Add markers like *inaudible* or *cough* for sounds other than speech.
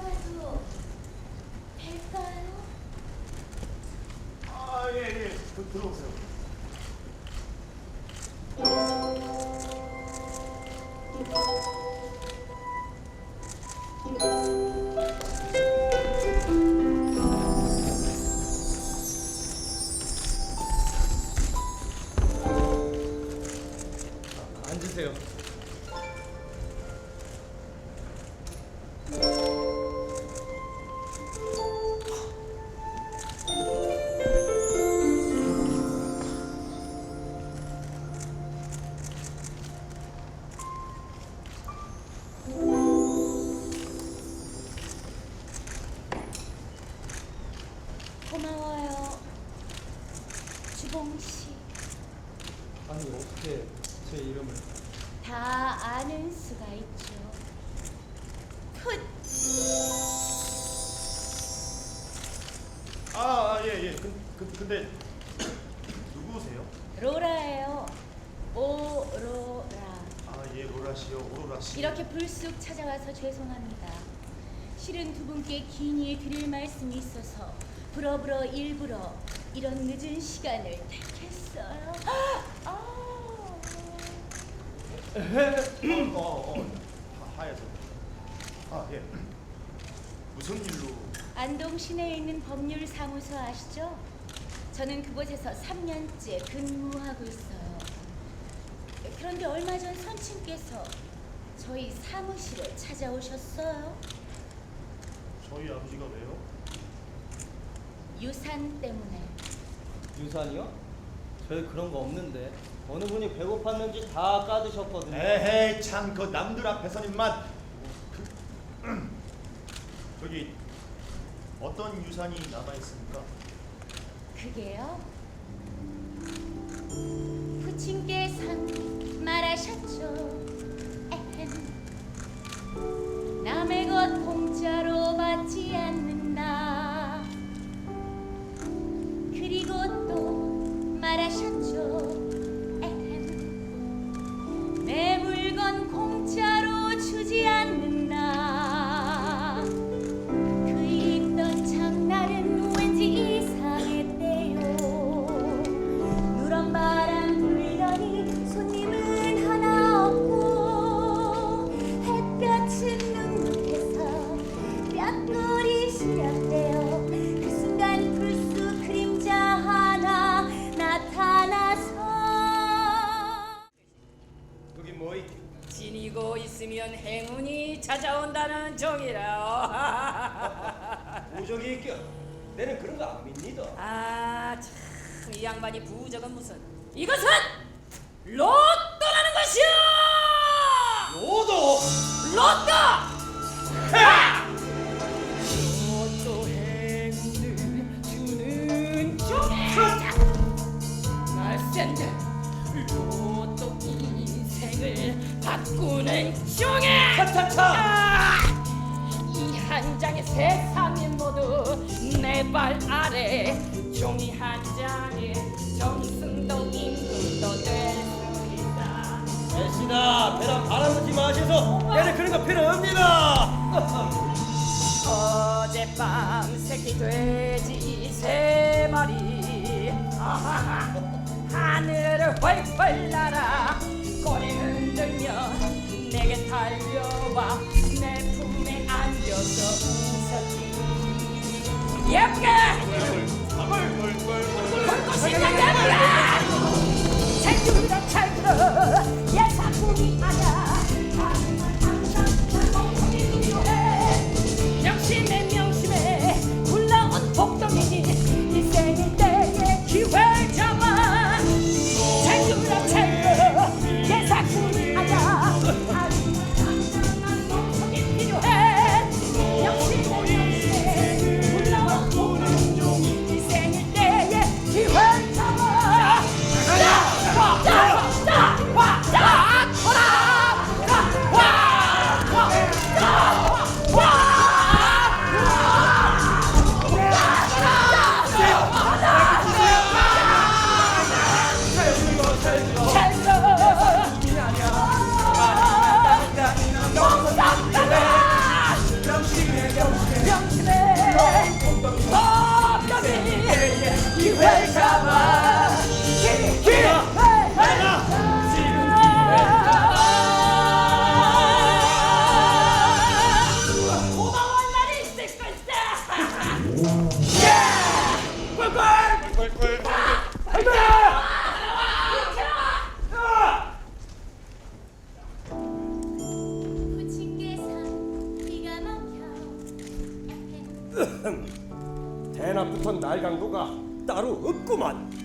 들어가도 될까요? 아, 예, 예. 그, 들어오세요. 앉으세요. 주봉 씨. 아니 어떻게 제 이름을? 다 아는 수가 있죠. 풋! 아, 아, 예, 예. 그, 그, 근데 *coughs* 누구세요? 로라예요. 오로라. 아, 예, 로라 씨요, 오로라 씨. 이렇게 불쑥 찾아와서 죄송합니다. 실은 두 분께 긴히 드릴 말씀이 있어서 불어불어 일부러 이런 늦은 시간을 택했어요. 아, 어, 어, 어. 하, 하얘서. 아, 예. 무슨 일로? 안동 시내에 있는 법률 사무소 아시죠? 저는 그곳에서 3년째 근무하고 있어요. 그런데 얼마 전 선친께서 저희 사무실에 찾아오셨어요. 저희 아버지가 왜요? 유산 때문에. 유산이요? 저희 그런 거 없는데 어느 분이 배고팠는지 다 까드셨거든요. 에헤이, 참, 그 남들 앞에서는만. 그, *clears throat* 저기 어떤 유산이 남아 있습니까? 그게요. 부친께선 말하셨죠. 또 찾아온다는 종이라. 부적이 *laughs* 있겨. 내는 그런 거 안 믿니다. 아, 참, 이 양반이 부적은 무슨? 이것은 로또라는 것이야! 로또! 로또 바꾸는 종이! 차차차. 이 한 장의 세상이 모두 내 발 아래 종이 한 장에 정승도 임금도 됐습니다 대신아 배랑 바라보지 마셔서 내는 그런 거 필요 없니다. *laughs* 어젯밤 새끼 돼지 세 마리 하늘을 훨훨 날아 꼬리 흔 들며 내게 달려와 내 품에 안겨서 웃었지. 예쁘게 전 날강도가 따로 없구만.